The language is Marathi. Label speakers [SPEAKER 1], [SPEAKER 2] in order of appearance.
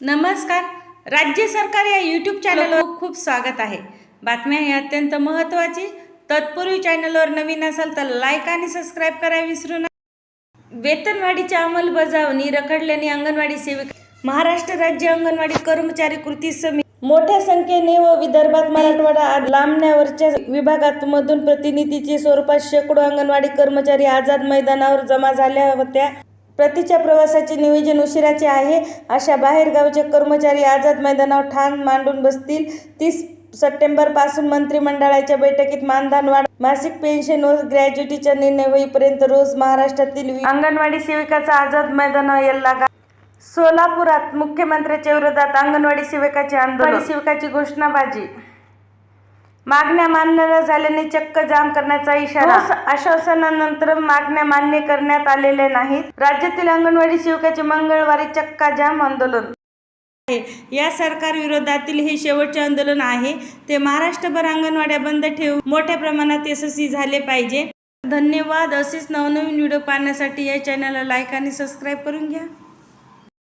[SPEAKER 1] नमस्कार. राज्य सरकार या यूट्यूब चॅनलवर खूप स्वागत आहे. बातम्या ही अत्यंत महत्त्वाची. तत्पूर्वी चॅनलवर नवीन असाल तर लाईक आणि सबस्क्राईब करायला विसरू नका. वेतनवाढीच्या अंमलबजावणी रखडल्याने अंगणवाडी सेविका महाराष्ट्र राज्य अंगणवाडी कर्मचारी कृती समिती मोठ्या संख्येने व विदर्भात मराठवाडा लांबण्यावरच्या विभागात मधून प्रतिनिधीच्या स्वरूपात शेकडो अंगणवाडी कर्मचारी आझाद मैदानावर जमा झाल्या होत्या. प्रतीच्या प्रवासाचे नियोजन उशिराचे आहे. अशा बाहेरगावचे कर्मचारी आझाद मैदानावर ठाण मांडून बसतील. तीस सप्टेंबरपासून मंत्रिमंडळाच्या बैठकीत मानधन वाढ मासिक पेन्शन व ग्रॅज्युटीचा निर्णय होईपर्यंत रोज महाराष्ट्रातील अंगणवाडी सेविकाचा आझाद मैदानावर यायला गा सोलापुरात मुख्यमंत्र्यांच्या विरोधात अंगणवाडी सेविकाचे आंदोलन. सेविकाची घोषणाबाजी मागण्या मान्य न झाल्याने चक्क जाम करण्याचा इशारा. आश्वासनानंतर मागण्या मान्य करण्यात आलेल्या नाहीत. राज्यातील अंगणवाडी सेविकाचे मंगळवारी चक्का जाम आंदोलन. आहे या सरकार विरोधातील हे शेवटचे आंदोलन आहे. ते महाराष्ट्रभर अंगणवाड्या बंद ठेवून मोठ्या प्रमाणात यशस्वी झाले पाहिजे. धन्यवाद. असेच नवनवीन व्हिडिओ पाहण्यासाठी या चॅनलला लाईक आणि सबस्क्राईब करून घ्या.